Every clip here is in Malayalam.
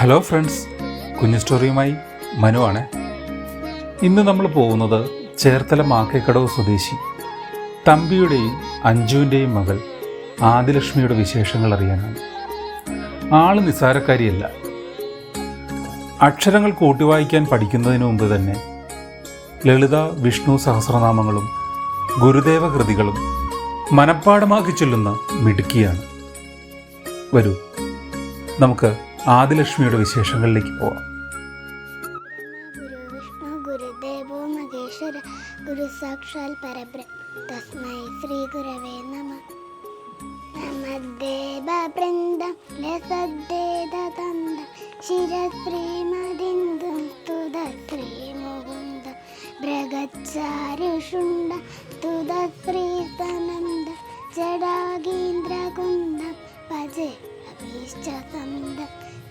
ഹലോ ഫ്രണ്ട്സ് കുഞ്ഞു സ്റ്റോറിയുമായി മനുവാണ് ഇന്ന് നമ്മൾ പോകുന്നത് ചേർത്തല മാക്കേക്കടവ് സ്വദേശി തമ്പിയുടെയും അഞ്ജുവിന്റെയും മകൾ ആദിലക്ഷ്മിയുടെ വിശേഷങ്ങൾ അറിയാനാണ്. ആൾ നിസ്സാരക്കാരിയല്ല. അക്ഷരങ്ങൾ കൂട്ടി വായിക്കാൻ പഠിക്കുന്നതിന് മുമ്പ് തന്നെ ലളിത വിഷ്ണു സഹസ്രനാമങ്ങളും ഗുരുദേവ കൃതികളും മനപ്പാടമാക്കി ചൊല്ലുന്ന മിടുക്കിയാണ്. വരൂ നമുക്ക് ആദിലക്ഷ്മിയുടെ വിശേഷങ്ങളിലേക്ക് പോവാം. ഗുരു സാക്ഷാൽ പരബ്രഹ്മ തസ്മൈ നമ.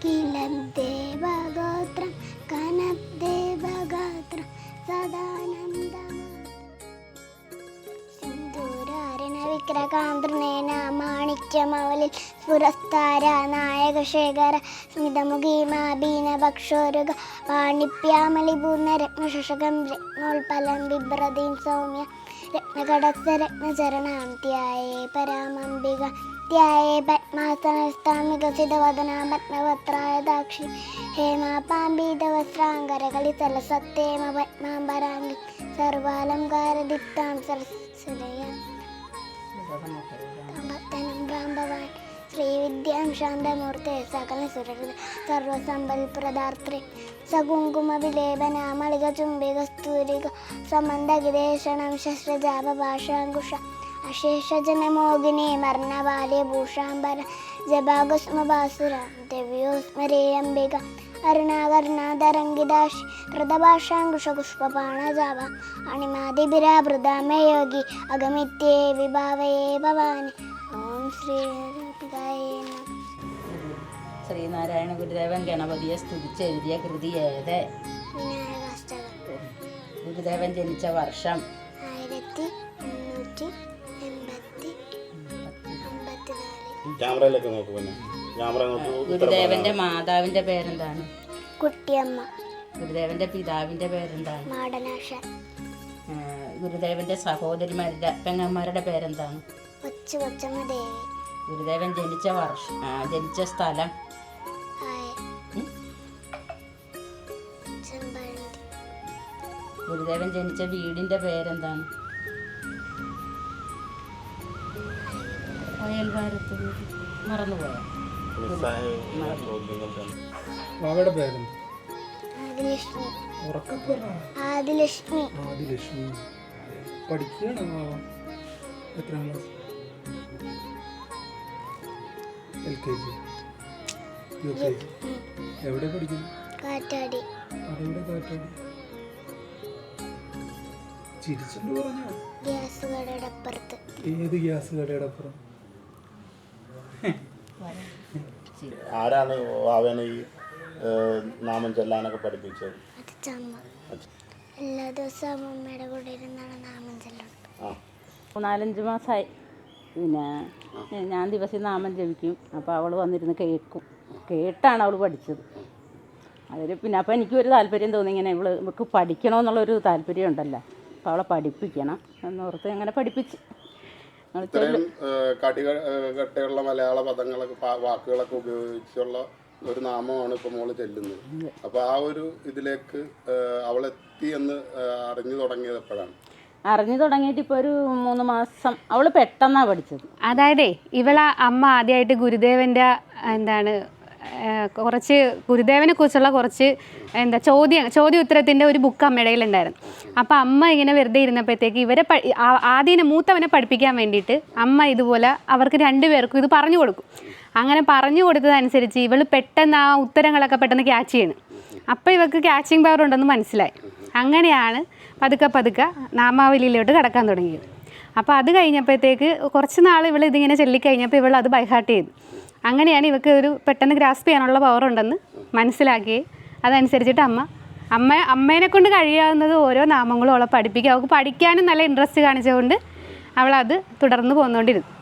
കിലം ദേവഗോത്രം കനദേവഗോത്രം സദാനന്ദം വിക്രകാന്തൃനേന മാണിക്യമൗലിൽ പുരസ്താര നായകശേഖര സ്മിതമുഖീമാബീന ഭക്ഷോരുക പാണിപ്യാമലിപൂർണ രത്നശുഷകം രത്നോൽപലം വിഭ്രതീം സൗമ്യ രത്നകടസ്ഥ രത്നചരണാന്ത്യായേ പരാമംബിക ത്യായേ പത്മാസനസ്ഥാം വികസിതവദനാ പത്മപത്രായ ദാക്ഷി. ഹേമാപാമ്പീതവസ്ത്രാങ്കരകളി സലസത്തേമ പത്മാംബരാംഗി. സർവാലങ്കാരദിക്താം സരസ്വതയാം. ഭക്തനും ഭ്രാംഭവാൻ ശ്രീവിദ്യാം ശാന്തമൂർത്തെ സകല സുരഹൃത സർവസമ്പൽപ്രദാർത്രേ. സകുങ്കുമ വിലേപനാമളിക ചുംബിക സ്തൂരിക സമന്തഗിതേഷണം ശസ്ത്രജാപഭാഷാങ്കുഷ അശേഷജനമോഹിനി മർണബാല്യ ഭൂഷാംബര ജപാകുസ്മഭാസുര ദിവ്യോസ്മരേയംബിക അരുണാകർണാതരംഗിതാശി കൃതഭാഷാങ്കുഷപുഷ്പാണജാവ അണിമാതിബിരാഭൃതാമയോഗി അഗമിത്യേ വിഭാവയേ ഭവാനി. ഓം ശ്രീ ശ്രീനാരായണ ഗുരുദേവൻ ഗണപതിയെ സ്തുതിച്ചെഴുതിയ കൃതി ഏത്? ഗുരുദേവൻ ജനിച്ച വർഷം ആയിരത്തി ക്യാമറയിലൊക്കെ നോക്കൂ പിന്നെ. ക്യാമറ നോക്കൂ ഗുരുദേവന്റെ മാതാവിന്റെ പേരെന്താണ്? കുട്ടിയമ്മ. ഗുരുദേവന്റെ പിതാവിന്റെ പേരെന്താണ്? മാടനാശ ആ, ഗുരുദേവന്റെ സഹോദരിമാരുടെ പെങ്ങന്മാരുടെ പേരെന്താണ്? ഗുരുദേവൻ ജനിച്ച വർഷം ജനിച്ച സ്ഥലം? ഗുരുദേവൻ ജനിച്ച വീടിന്റെ പേരെന്താണ്? അയൽവാരത്ത്. മറന്നുപോയോ? ആദിലക്ഷ്മി. ആദിലക്ഷ്മി. എത്രാം class? L K G. U K G. എവിടെ പഠിക്കുന്നു? കാറ്റാടി. അതെവിടെ കാറ്റാടി? ചിരിച്ചിട്ട് പറഞ്ഞോ. ഗ്യാസ് കടയുടെ അപ്പുറത്ത്. ഏത് ഗ്യാസ് കടയുടെ അപ്പുറം? ആരാണ് അവനെ ഈ നാമം ചൊല്ലാനൊക്കെ പഠിപ്പിച്ചത്? എല്ലാ ദിവസവും അമ്മയുടെ കൂടെ ഇരുന്നാണ് നാമം ചൊല്ലുന്നത്. ആ. നാലഞ്ച് മാസമായി പിന്നെ ഞാൻ ദിവസം നാമം ജപിക്കും. അപ്പോൾ അവൾ വന്നിരുന്ന് കേൾക്കും. കേട്ടാണ് അവൾ പഠിച്ചത്. അതിൽ പിന്നെ അപ്പോൾ എനിക്കൊരു താല്പര്യം തോന്നി ഇങ്ങനെ ഇവൾ ഇവൾക്ക് പഠിക്കണമെന്നുള്ളൊരു താല്പര്യം ഉണ്ടല്ലോ അപ്പോൾ അവളെ പഠിപ്പിക്കണം എന്നോർത്ത് അങ്ങനെ പഠിപ്പിച്ച്. ഇത്രയും ഏ, കട്ടയുള്ള മലയാള പദങ്ങളൊക്കെ വാക്കുകളൊക്കെ ഉപയോഗിച്ചുള്ള ഒരു നാമമാണ് ഇപ്പൊ മോൾ ചെല്ലുന്നത്. അപ്പൊ ആ ഒരു ഇതിലേക്ക് അവളെത്തി എന്ന് അറിഞ്ഞു തുടങ്ങിയത് എപ്പോഴാണ് അറിഞ്ഞു തുടങ്ങിയിട്ട് ഇപ്പോൾ ഒരു മൂന്ന് മാസം അവൾ പെട്ടെന്നാണ് പഠിച്ചത്. അതായത് ഇവള അമ്മ ആദ്യമായിട്ട് ഗുരുദേവന്റെ എന്താണ് കുറച്ച് ഗുരുദേവനെ കുറിച്ചുള്ള കുറച്ച് എന്താ ചോദ്യം ചോദ്യ ഉത്തരത്തിന്റെ ഒരു ബുക്ക് അമ്മയുടെ ഉണ്ടായിരുന്നു അപ്പോൾ അമ്മ ഇങ്ങനെ വെറുതെ ഇരുന്നപ്പോഴത്തേക്ക് ഇവരെ ആദ്യം മൂത്തവനെ പഠിപ്പിക്കാൻ വേണ്ടിയിട്ട് അമ്മ ഇതുപോലെ അവർക്ക് രണ്ടുപേർക്കും ഇത് പറഞ്ഞു കൊടുക്കും. അങ്ങനെ പറഞ്ഞു കൊടുത്തതനുസരിച്ച് ഇവൾ പെട്ടെന്ന് ആ ഉത്തരങ്ങളൊക്കെ പെട്ടെന്ന് ക്യാച്ച് ചെയ്യണം. അപ്പോൾ ഇവർക്ക് ക്യാച്ചിങ് പവർ ഉണ്ടെന്ന് മനസ്സിലായി. അങ്ങനെയാണ് പതുക്കെ പതുക്കെ നാമാവലിയിലോട്ട് കടക്കാൻ തുടങ്ങിയത്. അപ്പോൾ അത് കഴിഞ്ഞപ്പോഴത്തേക്ക് കുറച്ച് നാൾ ഇവൾ ഇതിങ്ങനെ ചൊല്ലിക്കഴിഞ്ഞപ്പോൾ ഇവൾ അത് ബൈഹാർട്ട് ചെയ്തു. അങ്ങനെയാണ് ഇവർക്ക് ഒരു പെട്ടെന്ന് ഗ്രാസ്പ് ചെയ്യാനുള്ള പവർ ഉണ്ടെന്ന് മനസ്സിലാക്കി. അതനുസരിച്ചിട്ട് അമ്മ അമ്മ അമ്മേനെ കൊണ്ട് കഴിയാവുന്നത് ഓരോ നാമങ്ങളും അവളെ പഠിപ്പിക്കുക അവൾക്ക് പഠിക്കാനും നല്ല ഇൻട്രസ്റ്റ് കാണിച്ചുകൊണ്ട് അവളത് തുടർന്ന് പോന്നുകൊണ്ടിരുന്നു.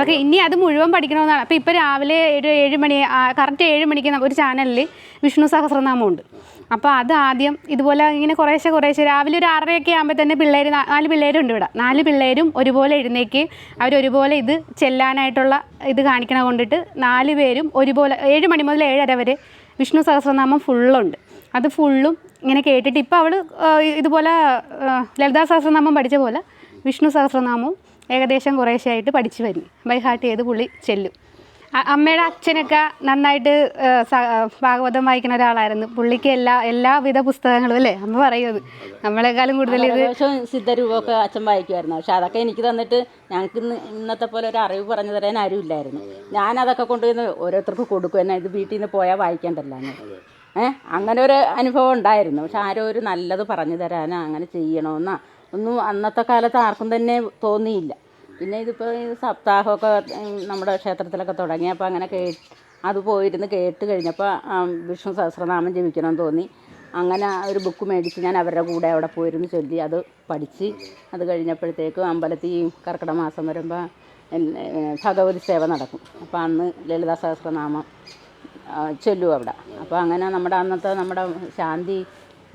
അപ്പോൾ ഇനി അത് മുഴുവൻ പഠിക്കണമെന്നാണ്. അപ്പോൾ ഇപ്പോൾ രാവിലെ ഒരു ഏഴ് മണി കറക്റ്റ് ഏഴ് മണിക്ക് ഒരു ചാനലിൽ വിഷ്ണു സഹസ്രനാമമുണ്ട്. അപ്പോൾ അത് ആദ്യം ഇതുപോലെ ഇങ്ങനെ കുറേശ്ശെ കുറേശ്ശെ രാവിലെ ഒരു ആറരയൊക്കെ ആകുമ്പോൾ തന്നെ പിള്ളേർ നാല് പിള്ളേരുണ്ട് ഇവിടെ. നാല് പിള്ളേരും ഒരുപോലെ എഴുന്നേക്ക് അവർ ഒരുപോലെ ഇത് ചെല്ലാനായിട്ടുള്ള ഇത് കാണിക്കണ കൊണ്ടിട്ട് നാല് പേരും ഒരുപോലെ ഏഴ് മണി മുതൽ ഏഴര വരെ വിഷ്ണു സഹസ്രനാമം ഫുള്ളുണ്ട്. അത് ഫുള്ളും ഇങ്ങനെ കേട്ടിട്ട് ഇപ്പോൾ അവൾ ഇതുപോലെ ലളിതാ സഹസ്രനാമം പഠിച്ച പോലെ വിഷ്ണു സഹസ്രനാമവും ഏകദേശം കുറേശ്ശെ ആയിട്ട് പഠിച്ചു വരും. ബൈ ഹാർട്ട് ചെയ്ത് പുള്ളി ചെല്ലും. അമ്മയുടെ അച്ഛനൊക്കെ നന്നായിട്ട് ഭാഗവതം വായിക്കുന്ന ഒരാളായിരുന്നു. പുള്ളിക്ക് എല്ലാ എല്ലാവിധ പുസ്തകങ്ങളും അല്ലേ? അമ്മ പറയുന്നത് നമ്മളെക്കാളും കൂടുതൽ ഇത് സിദ്ധരൂപമൊക്കെ അച്ഛൻ വായിക്കുമായിരുന്നു. പക്ഷെ അതൊക്കെ എനിക്ക് തന്നിട്ട് ഞങ്ങൾക്ക് ഇന്ന് ഇന്നത്തെ പോലെ ഒരു അറിവ് പറഞ്ഞു തരാൻ ആരും ഇല്ലായിരുന്നു. ഞാനതൊക്കെ കൊണ്ടുവന്ന് ഓരോരുത്തർക്ക് കൊടുക്കും. എന്നാൽ ഇത് വീട്ടിൽ നിന്ന് പോയാൽ വായിക്കേണ്ടല്ല എന്ന്. ഏഹ് അങ്ങനെ ഒരു അനുഭവം ഉണ്ടായിരുന്നു. പക്ഷെ ആരോ ഒരു നല്ലത് പറഞ്ഞു തരാനോ അങ്ങനെ ചെയ്യണമെന്നാ ഒന്നും അന്നത്തെ കാലത്ത് ആർക്കും തന്നെ തോന്നിയില്ല. പിന്നെ ഇതിപ്പോൾ സപ്താഹമൊക്കെ നമ്മുടെ ക്ഷേത്രത്തിലൊക്കെ തുടങ്ങിയപ്പോൾ അങ്ങനെ കേ അത് പോയിരുന്ന് കേട്ട് കഴിഞ്ഞപ്പോൾ വിഷ്ണു സഹസ്രനാമം ജപിക്കണം തോന്നി. അങ്ങനെ ഒരു ബുക്ക് മേടിച്ച് ഞാൻ അവരുടെ കൂടെ അവിടെ പോയിരുന്ന് ചൊല്ലി അത് പഠിച്ച്. അത് കഴിഞ്ഞപ്പോഴത്തേക്കും അമ്പലത്തിൽ കർക്കിടക മാസം വരുമ്പോൾ ഭഗവതി സേവ നടക്കും. അപ്പോൾ അന്ന് ലളിതാ സഹസ്രനാമം ചൊല്ലും അവിടെ. അപ്പോൾ അങ്ങനെ നമ്മുടെ അന്നത്തെ നമ്മുടെ ശാന്തി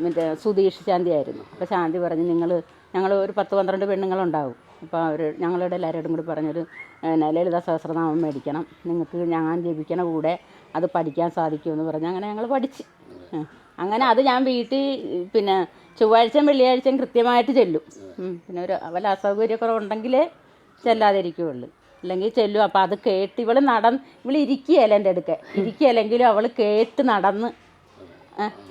മറ്റേ സുധീഷ് ശാന്തി ആയിരുന്നു. അപ്പോൾ ശാന്തി പറഞ്ഞ് നിങ്ങൾ ഞങ്ങൾ ഒരു പത്ത് പന്ത്രണ്ട് പെണ്ണുങ്ങളുണ്ടാവും. അപ്പോൾ അവർ ഞങ്ങളുടെ എല്ലാവരോടും കൂടി പറഞ്ഞൊരു പിന്നെ ലളിത സഹസ്രനാമം മേടിക്കണം. നിങ്ങൾക്ക് ഞാൻ ജപിക്കണ കൂടെ അത് പഠിക്കാൻ സാധിക്കുമെന്ന് പറഞ്ഞ് അങ്ങനെ ഞങ്ങൾ പഠിച്ച്. അങ്ങനെ അത് ഞാൻ വീട്ടിൽ പിന്നെ ചൊവ്വാഴ്ചയും വെള്ളിയാഴ്ചയും കൃത്യമായിട്ട് ചെല്ലും. പിന്നെ ഒരു വല്ല അസൗകര്യക്കുറവുണ്ടെങ്കിലേ ചെല്ലാതിരിക്കുകയുള്ളു അല്ലെങ്കിൽ ചെല്ലും. അപ്പോൾ അത് കേട്ട് ഇവൾ നടന്ന് ഇവൾ ഇരിക്കുകയല്ല എന്റെ അടുക്കെ. ഇരിക്കുകയല്ലെങ്കിലും അവൾ കേട്ട് നടന്ന്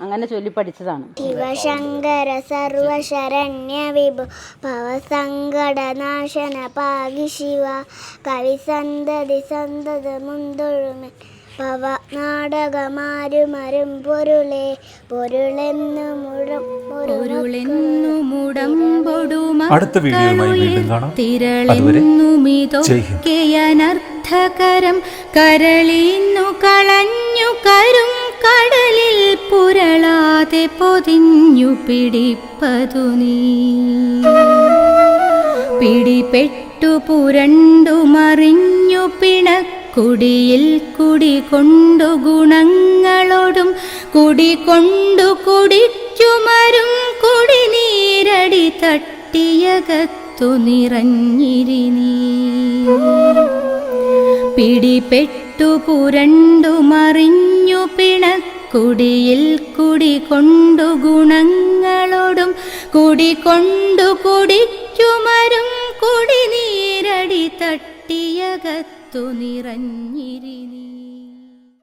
അങ്ങനെ ചൊല്ലി പഠിച്ചതാണ്. ശിവശങ്കര സർവശരണ്യ വിഭു ഭവസങ്കടനാശന പാകി ശിവ കവി സന്തതി സന്തത മുന്തൊഴുമേ ഭവ നാടകമാരുമരും പൊരുളെ പൊരുളെന്നു മുഴം പൊരുളെന്നു മുടമ്പൊടുമ അടുത്ത വീഡിയോയുമായി വീണ്ടും കാണാം. ജയ് ഹിന്ദ് കരളിന്നു കളഞ്ഞു പുരളാതെ പൊതിഞ്ഞു പിടിപ്പതു നീ. പിടിപെട്ടു പുരണ്ടു മറിഞ്ഞു പിണക്കുടിയിൽ കുടി കൊണ്ടു ഗുണങ്ങളോടും കുടി കൊണ്ടു കുടിച്ചുമരും കുടിനീരടി തട്ടിയകത്തു നിറഞ്ഞിരി നീ. പിടിപെട്ടു പുരണ്ടു മറിഞ്ഞു പിണക്കുടിയിൽ കുടി കൊണ്ടു ഗുണങ്ങളോടും കുടി കൊണ്ടു കുടിക്കുമരും കുടിനീരടി തട്ടിയകത്തു നിറഞ്ഞിരി